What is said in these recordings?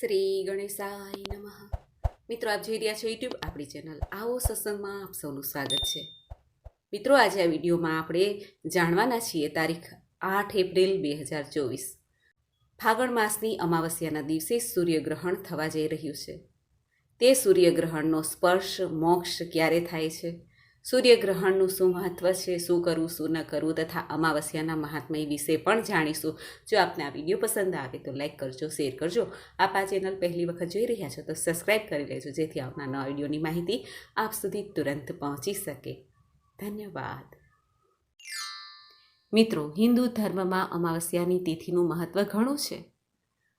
શ્રી ગણેશાય નમઃ. મિત્રો, આપ જોઈ રહ્યા છો યુટ્યુબ આપણી ચેનલ આવો સત્સંગમાં આપ સૌનું સ્વાગત છે. મિત્રો, આજે આ વિડીયોમાં આપણે જાણવાના છીએ તારીખ આઠ એપ્રિલ બે હજાર ચોવીસ. ફાગણ માસની અમાવસ્યાના દિવસે સૂર્યગ્રહણ થવા જઈ રહ્યું છે. તે સૂર્યગ્રહણનો સ્પર્શ, મોક્ષ ક્યારે થાય છે? સૂર્યગ્રહણનું શું મહત્વ છે, શું કરવું, શું ન કરવું તથા અમાવસ્યાના મહાત્મય વિશે પણ જાણીશું. જો આપને આ વીડિયો પસંદ આવે તો લાઈક કરજો, શેર કરજો. આપ આ ચેનલ પહેલી વખત જોઈ રહ્યા છો તો સબસ્ક્રાઈબ કરી લેજો જેથી આવનાર નવા વિડીયોની માહિતી આપ સુધી તુરંત પહોંચી શકે. ધન્યવાદ. મિત્રો, હિન્દુ ધર્મમાં અમાવસ્યાની તિથિનું મહત્વ ઘણું છે.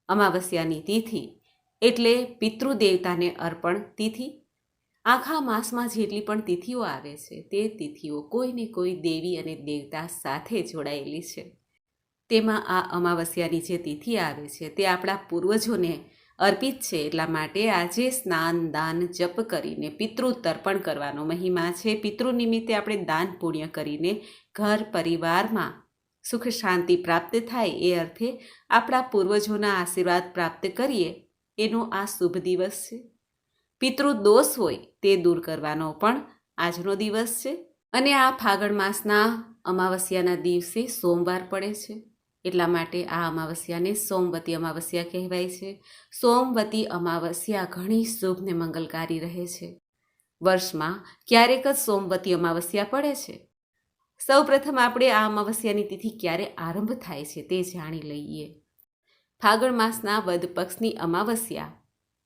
અમાવસ્યાની તિથિ એટલે પિતૃદેવતાને અર્પણ તિથિ. આખા માસમાં જેટલી પણ તિથિઓ આવે છે, તે તિથિઓ કોઈને કોઈ દેવી અને દેવતા સાથે જોડાયેલી છે. તેમાં આ અમાવસ્યાની જે તિથિ આવે છે, તે આપણા પૂર્વજોને અર્પિત છે, એટલા માટે આજે સ્નાન, દાન, જપ કરીને પિતૃ તર્પણ કરવાનો મહિમા છે. પિતૃ નિમિત્તે આપણે દાન પુણ્ય કરીને ઘર, પરિવારમાં સુખ, શાંતિ પ્રાપ્ત થાય, એ અર્થે આપણા પૂર્વજોના આશીર્વાદ પ્રાપ્ત કરીએ. એનો આ શુભ દિવસ છે. પિતૃ દોષ હોય તે દૂર કરવાનો પણ આજનો દિવસ છે. અને આ ફાગણ માસના અમાવસ્યાના દિવસે સોમવાર પડે છે. એટલા માટે આ અમાવસ્યાને સોમવતી અમાવસ્યા કહેવાય છે. સોમવતી અમાવસ્યા ઘણી શુભ ને મંગલકારી રહે છે. વર્ષમાં ક્યારેક જ સોમવતી અમાવસ્યા પડે છે. સૌપ્રથમ આપણે આ અમાવસ્યાની તિથિ ક્યારે આરંભ થાય છે તે જાણી લઈએ. ફાગણ માસના વદ પક્ષની અમાવસ્યા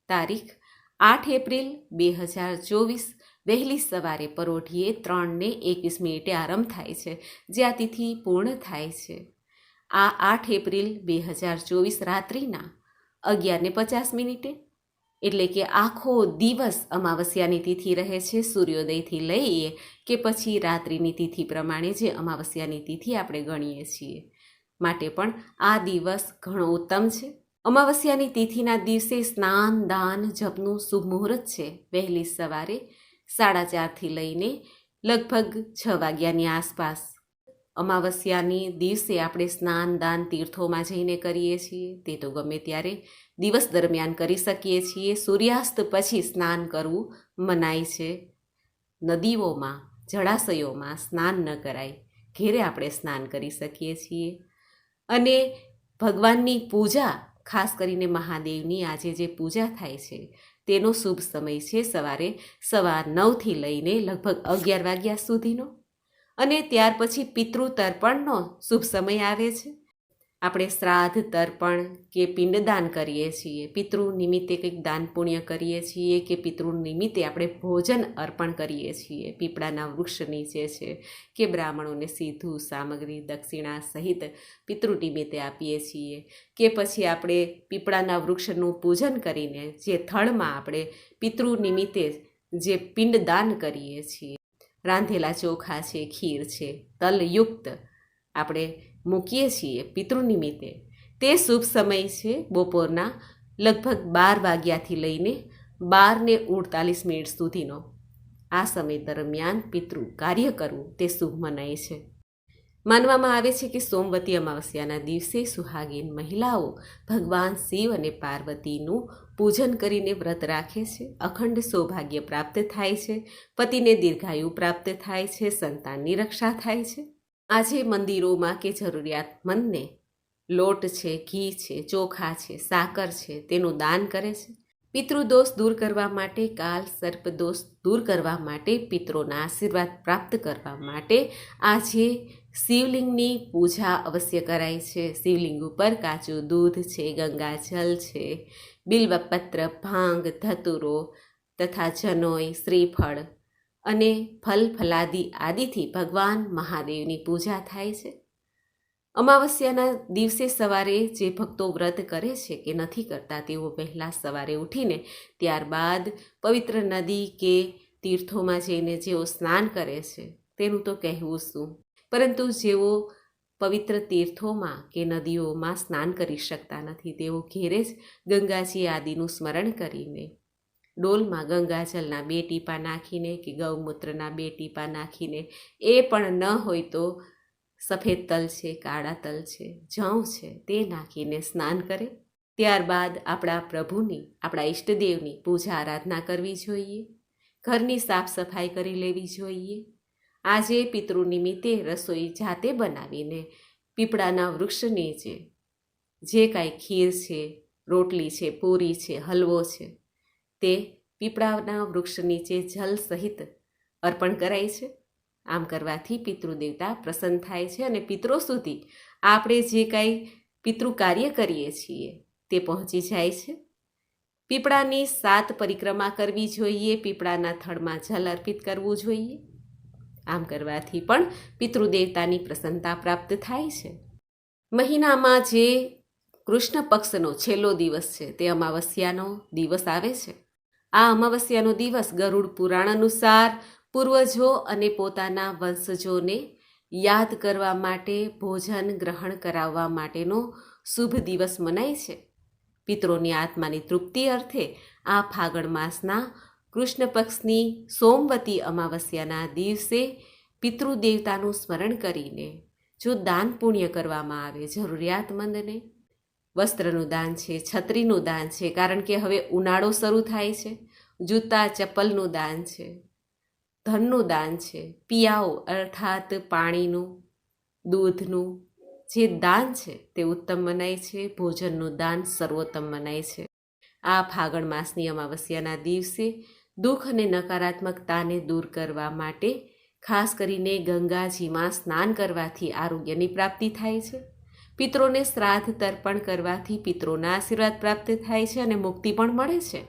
તારીખ આઠ એપ્રિલ બે હજાર ચોવીસ વહેલી સવારે પરોઢીએ ત્રણને એકવીસ મિનિટે આરંભ થાય છે, જે આ તિથિ પૂર્ણ થાય છે. આ આઠ એપ્રિલ બે હજાર ચોવીસ રાત્રિના અગિયારને પચાસ મિનિટે, એટલે કે આખો દિવસ અમાવસ્યાની તિથિ રહે છે સૂર્યોદયથી લઈએ કે પછી રાત્રિની તિથિ પ્રમાણે જે અમાવસ્યાની તિથિ આપણે ગણીએ છીએ. માટે પણ આ દિવસ ઘણો ઉત્તમ છે. અમાવસ્યાની તિથિના દિવસે સ્નાન, દાન, જપનું શુભ મુહૂર્ત છે. વહેલી સવારે સાડા ચારથી લઈને લગભગ છ વાગ્યાની આસપાસ. અમાવસ્યાની દિવસે આપણે સ્નાન, દાન તીર્થોમાં જઈને કરીએ છીએ. તે તો ગમે ત્યારે દિવસ દરમિયાન કરી શકીએ છીએ. સૂર્યાસ્ત પછી સ્નાન કરવું મનાય છે. નદીઓમાં, જળાશયોમાં સ્નાન ન કરાય. ઘેરે આપણે સ્નાન કરી શકીએ છીએ. અને ભગવાનની પૂજા ખાસ કરીને મહાદેવની આજે જે પૂજા થાય છે, તેનો શુભ સમય છે સવારે સવાર નવથી લઈને લગભગ અગિયાર વાગ્યા સુધીનો. અને ત્યાર પછી પિતૃ તર્પણનો શુભ સમય આવે છે. આપણે શ્રાદ્ધ, તર્પણ કે પિંડદાન કરીએ છીએ, પિતૃ નિમિત્તે કંઈક દાન પુણ્ય કરીએ છીએ કે પિતૃ નિમિત્તે આપણે ભોજન અર્પણ કરીએ છીએ. પીપળાના વૃક્ષ નીચે છે કે બ્રાહ્મણોને સીધું સામગ્રી દક્ષિણા સહિત પિતૃ નિમિત્તે આપીએ છીએ કે પછી આપણે પીપળાના વૃક્ષનું પૂજન કરીને જે થળમાં આપણે પિતૃ નિમિત્તે જે પિંડદાન કરીએ છીએ. રાંધેલા ચોખા છે, ખીર છે, તલયુક્ત આપણે મૂકીએ છીએ પિતૃ નિમિત્તે. તે શુભ સમય છે બપોરના લગભગ બાર વાગ્યાથી લઈને બારને ઉડતાલીસ મિનિટ સુધીનો. આ સમય દરમિયાન પિતૃ કાર્ય કરવું તે શુભ મનાય છે. માનવામાં આવે છે કે સોમવતી અમાવસ્યાના દિવસે સુહાગીન મહિલાઓ ભગવાન શિવ અને પાર્વતીનું પૂજન કરીને વ્રત રાખે છે. અખંડ સૌભાગ્ય પ્રાપ્ત થાય છે. પતિને દીર્ઘાયુ પ્રાપ્ત થાય છે. સંતાનની રક્ષા થાય છે. આજે મંદિરોમાં કે જરૂરિયાતમંદને લોટ છે, ઘી છે, ચોખા છે, સાકર છે, તેનું દાન કરે છે. પિતૃદોષ દૂર કરવા માટે, કાલ સર્પદોષ દૂર કરવા માટે, પિતૃના આશીર્વાદ પ્રાપ્ત કરવા માટે આજે શિવલિંગની પૂજા અવશ્ય કરાય છે. શિવલિંગ ઉપર કાચું દૂધ છે ગંગાજલ છે, બિલ્વપત્ર, ભાંગ, ધતુરો તથા જનોય શ્રીફળ અને ફલ ફલાદી આદિથી ભગવાન મહાદેવની પૂજા થાય છે. અમાવસ્યાના દિવસે સવારે જે ભક્તો વ્રત કરે છે કે નથી કરતા તેઓ વહેલા સવારે ઉઠીને ત્યારબાદ પવિત્ર નદી કે તીર્થોમાં જઈને જેઓ સ્નાન કરે છે તેનું તો કહેવું શું? પરંતુ જેઓ પવિત્ર તીર્થોમાં કે નદીઓમાં સ્નાન કરી શકતા નથી તેઓ ઘેરે જ ગંગાજી આદિનું સ્મરણ કરીને ડોલમાં ગંગાજલના બે ટીપા નાખીને કે ગૌમૂત્રના બે ટીપા નાખીને, એ પણ ન હોય તો સફેદ તલ છે, કાળા તલ છે જવ છે, તે નાખીને સ્નાન કરે. ત્યારબાદ આપણા પ્રભુની, આપણા ઈષ્ટદેવની પૂજા આરાધના કરવી જોઈએ. ઘરની સાફ સફાઈ કરી લેવી જોઈએ. આજે પિતૃ નિમિત્તે રસોઈ જાતે બનાવીને પીપળાના વૃક્ષ નીચે જે કાંઈ ખીર છે, રોટલી છે, પૂરી છે, હલવો છે તે પીપળાના વૃક્ષ નીચે જલ સહિત અર્પણ કરાય છે. આમ કરવાથી પિતૃદેવતા પ્રસન્ન થાય છે અને પિતરો સુધી આપણે જે કાંઈ પિતૃ કાર્ય કરીએ છીએ તે પહોંચી જાય છે. પીપળાની સાત પરિક્રમા કરવી જોઈએ, પીપળાના થડમાં જલ અર્પિત કરવું જોઈએ. આમ કરવાથી પણ પિતૃદેવતાની પ્રસન્નતા પ્રાપ્ત થાય છે. મહિનામાં જે કૃષ્ણ પક્ષનો છેલ્લો દિવસ છે તે અમાવસ્યાનો દિવસ આવે છે. આ અમાવસ્યાનો દિવસ ગરુડ પુરાણ અનુસાર પૂર્વજો અને પોતાના વંશજોને યાદ કરવા માટે ભોજન ગ્રહણ કરાવવા માટેનો શુભ દિવસ મનાય છે. પિતરોની આત્માની તૃપ્તિ અર્થે આ ફાગણ માસના કૃષ્ણ પક્ષની સોમવતી અમાવસ્યાના દિવસે પિતૃદેવતાનું સ્મરણ કરીને જો દાન પુણ્ય કરવામાં આવે જરૂરિયાતમંદને વસ્ત્રનું દાન છે, છત્રીનું દાન છે, કારણ કે હવે ઉનાળો શરૂ થાય છે. જૂતા, ચપ્પલનું દાન છે, ધનનું દાન છે, પિયાઓ અર્થાત પાણીનું, દૂધનું જે દાન છે તે ઉત્તમ મનાય છે, ભોજનનું દાન સર્વોત્તમ મનાય છે. આ ફાગણ માસની અમાવસ્યાના દિવસે દુઃખ અને નકારાત્મકતાને દૂર કરવા માટે ખાસ કરીને ગંગાજીમાં સ્નાન કરવાથી આરોગ્યની પ્રાપ્તિ થાય છે. પિત્રોને શ્રાદ્ધ તર્પણ કરવાથી પિત્રોના આશીર્વાદ પ્રાપ્ત થાય છે અને મુક્તિ પણ મળે છે.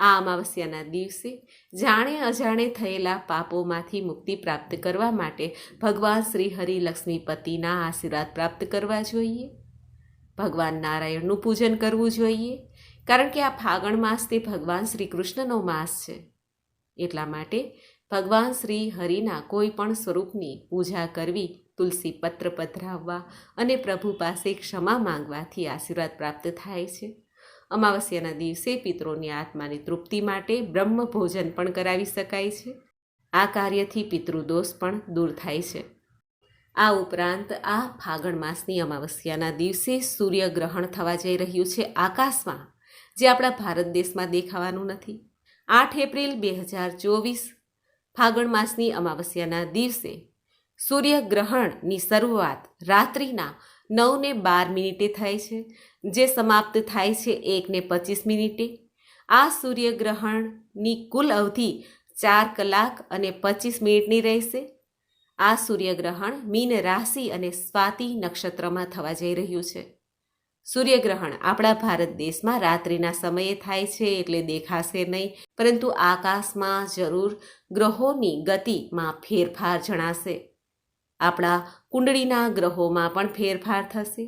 આ અમાવસ્યાના દિવસે જાણે અજાણે થયેલા પાપોમાંથી મુક્તિ પ્રાપ્ત કરવા માટે ભગવાન શ્રી હરિ લક્ષ્મીપતિના આશીર્વાદ પ્રાપ્ત કરવા જોઈએ. ભગવાન નારાયણનું પૂજન કરવું જોઈએ, કારણ કે આ ફાગણ માસ તે ભગવાન શ્રી કૃષ્ણનો માસ છે. એટલા માટે ભગવાન શ્રી હરિના કોઈ પણ સ્વરૂપની પૂજા કરવી તુલસી પત્ર પધરાવવા અને પ્રભુ પાસે ક્ષમા માંગવાથી આશીર્વાદ પ્રાપ્ત થાય છે. અમાવસ્યાના દિવસે પિતૃની આત્માની તૃપ્તિ માટે બ્રહ્મ ભોજન પણ કરાવી શકાય છે. આ કાર્યથી પિતૃદોષ પણ દૂર થાય છે. આ ઉપરાંત આ ફાગણ માસની અમાવસ્યાના દિવસે સૂર્યગ્રહણ થવા જઈ રહ્યું છે આકાશમાં, જે આપણા ભારત દેશમાં દેખાવાનું નથી. આઠ એપ્રિલ બે હજાર ચોવીસ ફાગણ માસની અમાવસ્યાના દિવસે સૂર્યગ્રહણની શરૂઆત રાત્રિના નવને બાર મિનિટે થાય છે, જે સમાપ્ત થાય છે એકને પચીસ મિનિટે. આ સૂર્યગ્રહણની કુલ અવધિ ચાર કલાક અને પચીસ મિનિટની રહેશે. આ સૂર્યગ્રહણ મીન રાશિ અને સ્વાતિ નક્ષત્રમાં થવા જઈ રહ્યું છે. સૂર્યગ્રહણ આપણા ભારત દેશમાં રાત્રિના સમયે થાય છે એટલે દેખાશે નહીં, પરંતુ આકાશમાં જરૂર ગ્રહોની ગતિમાં ફેરફાર જણાશે. આપણા કુંડળીના ગ્રહોમાં પણ ફેરફાર થશે.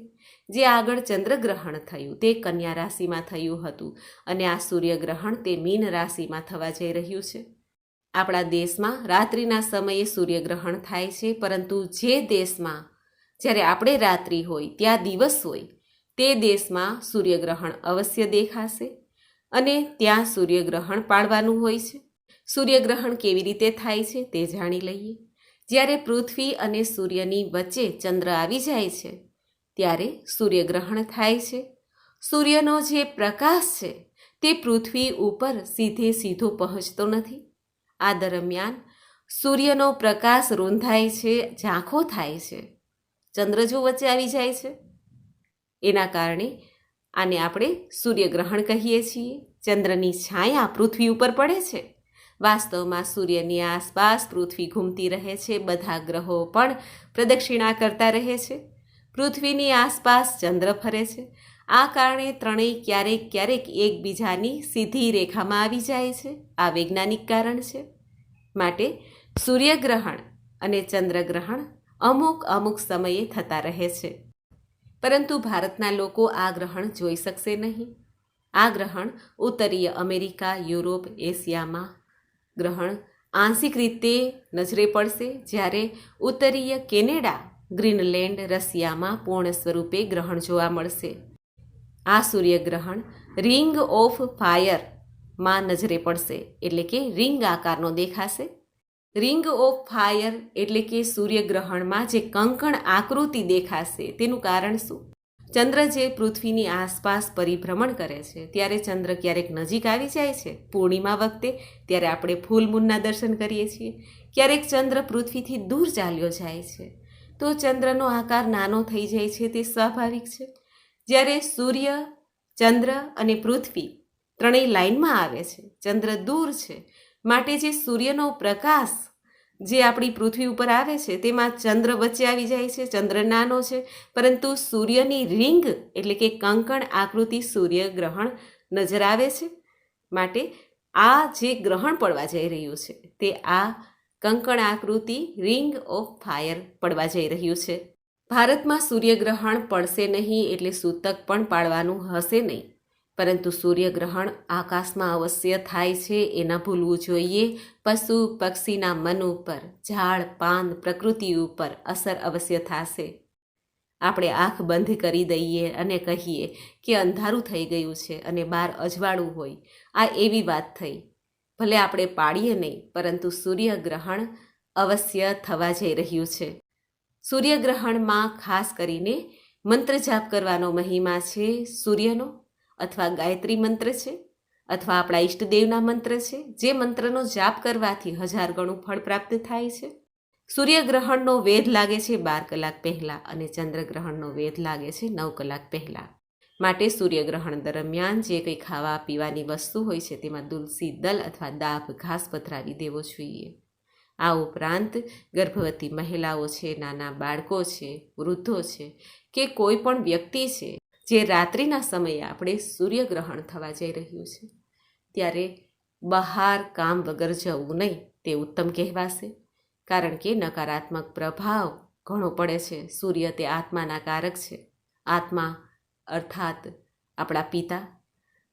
જે આગળ ચંદ્રગ્રહણ થયું તે કન્યા રાશિમાં થયું હતું અને આ સૂર્યગ્રહણ તે મીન રાશિમાં થવા જઈ રહ્યું છે. આપણા દેશમાં રાત્રિના સમયે સૂર્યગ્રહણ થાય છે, પરંતુ જે દેશમાં જ્યારે આપણે રાત્રિ હોય, ત્યાં દિવસ હોય, તે દેશમાં સૂર્યગ્રહણ અવશ્ય દેખાશે અને ત્યાં સૂર્યગ્રહણ પાળવાનું હોય છે. સૂર્યગ્રહણ કેવી રીતે થાય છે તે જાણી લઈએ. જ્યારે પૃથ્વી અને સૂર્યની વચ્ચે ચંદ્ર આવી જાય છે, ત્યારે સૂર્યગ્રહણ થાય છે. સૂર્યનો જે પ્રકાશ છે, તે પૃથ્વી ઉપર સીધે સીધો પહોંચતો નથી. આ દરમિયાન સૂર્યનો પ્રકાશ રૂંધાય છે, ઝાંખો થાય છે. ચંદ્ર જો વચ્ચે આવી જાય છે, એના કારણે આને આપણે સૂર્યગ્રહણ કહીએ છીએ. ચંદ્રની છાયા પૃથ્વી ઉપર પડે છે. વાસ્તવમાં સૂર્યની આસપાસ પૃથ્વી ઘૂમતી રહે છે, બધા ગ્રહો પણ પ્રદક્ષિણા કરતા રહે છે. પૃથ્વીની આસપાસ ચંદ્ર ફરે છે. આ કારણે ત્રણેય ક્યારેક ક્યારેક એકબીજાની સીધી રેખામાં આવી જાય છે. આ વૈજ્ઞાનિક કારણ છે. માટે સૂર્યગ્રહણ અને ચંદ્રગ્રહણ અમુક અમુક સમયે થતા રહે છે. પરંતુ ભારતના લોકો આ ગ્રહણ જોઈ શકશે નહીં. આ ગ્રહણ ઉત્તરીય અમેરિકા, યુરોપ, એશિયામાં ગ્રહણ આંશિક રીતે નજરે પડશે જ્યારે ઉત્તરીય કેનેડા, ગ્રીનલેન્ડ, રશિયામાં પૂર્ણ સ્વરૂપે ગ્રહણ જોવા મળશે. આ સૂર્યગ્રહણ રિંગ ઓફ ફાયરમાં નજરે પડશે એટલે કે રિંગ આકારનો દેખાશે. રિંગ ઓફ ફાયર એટલે કે સૂર્યગ્રહણમાં જે કંકણ આકૃતિ દેખાશે તેનું કારણ શું? ચંદ્ર જે પૃથ્વીની આસપાસ પરિભ્રમણ કરે છે, ત્યારે ચંદ્ર ક્યારેક નજીક આવી જાય છે, પૂર્ણિમા વખતે, ત્યારે આપણે ફૂલ મૂનના દર્શન કરીએ છીએ. ક્યારેક ચંદ્ર પૃથ્વીથી દૂર ચાલ્યો જાય છે. તો ચંદ્રનો આકાર નાનો થઈ જાય છે, તે સ્વાભાવિક છે. જ્યારે સૂર્ય, ચંદ્ર અને પૃથ્વી ત્રણેય લાઇનમાં આવે છે, ચંદ્ર દૂર છે, માટે જે સૂર્યનો પ્રકાશ જે આપણી પૃથ્વી ઉપર આવે છે, તેમાં ચંદ્ર વચ્ચે આવી જાય છે, ચંદ્ર નાનો છે, પરંતુ સૂર્યની રિંગ એટલે કે કંકણ આકૃતિ સૂર્ય ગ્રહણ નજર આવે છે. માટે આ જે ગ્રહણ પડવા જઈ રહ્યું છે, તે આ કંકણ આકૃતિ રિંગ ઓફ ફાયર પડવા જઈ રહ્યું છે. ભારતમાં સૂર્યગ્રહણ પડશે નહીં એટલે સૂતક પણ પાડવાનું હશે નહીં. પરંતુ સૂર્યગ્રહણ આકાશમાં અવશ્ય થાય છે એ ન ભૂલવું જોઈએ. પશુ પક્ષીના મન ઉપર, ઝાડ, પાન, પ્રકૃતિ ઉપર અસર અવશ્ય થશે. આપણે આંખ બંધ કરી દઈએ અને કહીએ કે અંધારું થઈ ગયું છે અને બહાર અજવાળું હોય. આ એવી વાત થઈ. ભલે આપણે પાડીએ નહીં, પરંતુ સૂર્યગ્રહણ અવશ્ય થવા જઈ રહ્યું છે. સૂર્યગ્રહણમાં ખાસ કરીને મંત્ર જાપ કરવાનો મહિમા છે સૂર્યનો. અથવા ગાયત્રી મંત્ર છે, અથવા આપણા ઈષ્ટદેવના મંત્ર છે, જે મંત્રનો જાપ કરવાથી હજાર ગણું ફળ પ્રાપ્ત થાય છે. સૂર્યગ્રહણનો વેધ લાગે છે બાર કલાક પહેલાં અને ચંદ્રગ્રહણનો વેધ લાગે છે નવ કલાક પહેલાં. માટે સૂર્યગ્રહણ દરમિયાન જે કંઈ ખાવા પીવાની વસ્તુ હોય છે તેમાં તુલસી, દલ અથવા દાભ ઘાસ પથરાવી દેવો જોઈએ. આ ઉપરાંત ગર્ભવતી મહિલાઓ છે, નાના બાળકો છે, વૃદ્ધો છે કે કોઈ પણ વ્યક્તિ છે જે રાત્રિના સમયે આપણે સૂર્યગ્રહણ થવા જઈ રહ્યું છે, ત્યારે બહાર કામ વગર જવું નહીં તે ઉત્તમ કહેવાશે, કારણ કે નકારાત્મક પ્રભાવ ઘણો પડે છે. સૂર્ય તે આત્માના કારક છે. આત્મા અર્થાત આપણા પિતા.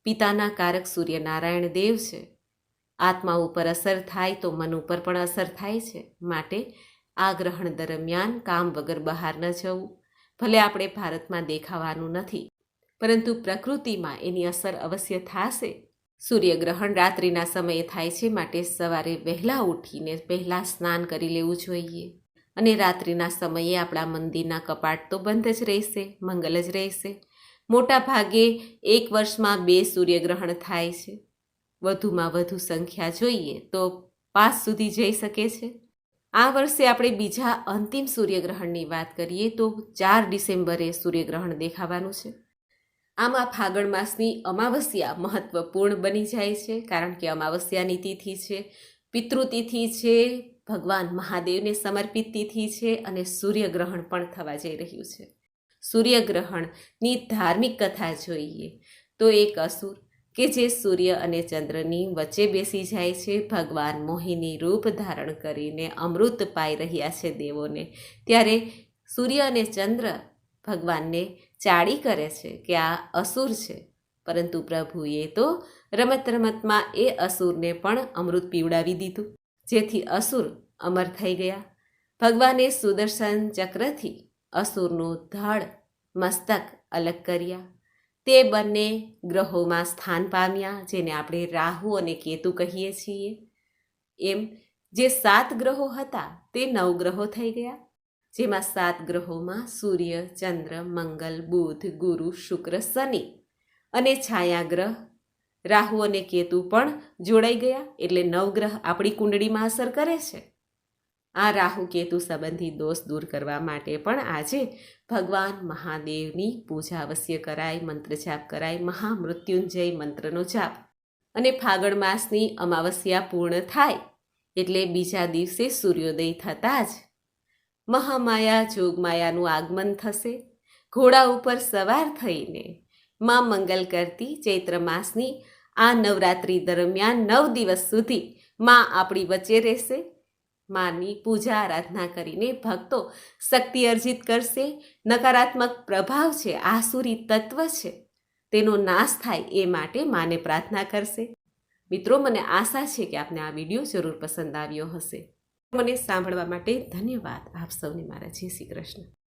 પિતાના કારક સૂર્યનારાયણ દેવ છે. આત્મા ઉપર અસર થાય તો મન ઉપર પણ અસર થાય છે. માટે આ ગ્રહણ દરમિયાન કામ વગર બહાર ન જવું. ભલે આપણે ભારતમાં દેખાવાનું નથી, પરંતુ પ્રકૃતિમાં એની અસર અવશ્ય થશે. સૂર્યગ્રહણ રાત્રિના સમયે થાય છે માટે સવારે વહેલા ઉઠીને પહેલાં સ્નાન કરી લેવું જોઈએ અને રાત્રિના સમયે આપણા મંદિરના કપાટ તો બંધ જ રહેશે, મંગલ જ રહેશે. મોટા ભાગે એક વર્ષમાં બે સૂર્યગ્રહણ થાય છે. વધુમાં વધુ સંખ્યા જોઈએ તો પાંચ સુધી જઈ શકે છે. આ વર્ષે આપણે બીજા અંતિમ સૂર્યગ્રહણની વાત કરીએ તો ચાર ડિસેમ્બરે સૂર્યગ્રહણ દેખાવાનું છે. આમાં ફાગણ માસની અમાવસ્યા મહત્વપૂર્ણ બની જાય છે, કારણ કે અમાવસ્યાની તિથિ છે, પિતૃતિથિ છે, ભગવાન મહાદેવને સમર્પિત તિથિ છે અને સૂર્યગ્રહણ પણ થવા જઈ રહ્યું છે. સૂર્યગ્રહણની ધાર્મિક કથા જોઈએ તો એક અસુર કે જે સૂર્ય અને ચંદ્રની વચ્ચે બેસી જાય છે, ભગવાન મોહિની રૂપ ધારણ કરીને અમૃત પાઈ રહ્યા છે દેવોને. ત્યારે સૂર્ય અને ચંદ્ર ભગવાનને ચાડી કરે છે કે આ અસુર છે. પરંતુ પ્રભુએ તો રમત રમતમાં એ અસુરને પણ અમૃત પીવડાવી દીધું. જેથી અસુર અમર થઈ ગયા. ભગવાને સુદર્શન ચક્રથી અસુરનું ધડ, મસ્તક અલગ કર્યા. તે બંને ગ્રહોમાં સ્થાન પામ્યા, જેને આપણે રાહુ અને કેતુ કહીએ છીએ. એમ જે સાત ગ્રહો હતા, તે નવ ગ્રહો થઈ ગયા, જેમાં સાત ગ્રહોમાં સૂર્ય, ચંદ્ર, મંગલ, બુધ, ગુરુ, શુક્ર, શનિ અને છાયા ગ્રહ, રાહુ અને કેતુ પણ જોડાઈ ગયા. એટલે નવગ્રહ આપણી કુંડળીમાં અસર કરે છે. આ રાહુ કેતુ સંબંધી દોષ દૂર કરવા માટે પણ આજે ભગવાન મહાદેવની પૂજા અવશ્ય કરાય મંત્ર જાપ કરાય, મહામૃત્યુંજય મંત્રનો જાપ. અને ફાગણ માસની અમાવસ્યા પૂર્ણ થાય એટલે બીજા દિવસે સૂર્યોદય થતાં જ મહામાયા જોગમાયાનું આગમન થશે. ઘોડા ઉપર સવાર થઈને માં મંગલ કરતી ચૈત્ર માસની આ નવરાત્રિ દરમિયાન નવ દિવસ સુધી માં આપણી વચ્ચે રહેશે. માની પૂજા આરાધના કરીને ભક્તો શક્તિ અર્જિત કરશે. નકારાત્મક પ્રભાવ છે, આસુરી તત્વ છે, તેનો નાશ થાય એ માટે માને પ્રાર્થના કરશે. મિત્રો, મને આશા છે કે આપને આ વીડિયો જરૂર પસંદ આવ્યો હશે. મને સાંભળવા માટે ધન્યવાદ. આપ સૌને મારા જય શ્રી કૃષ્ણ.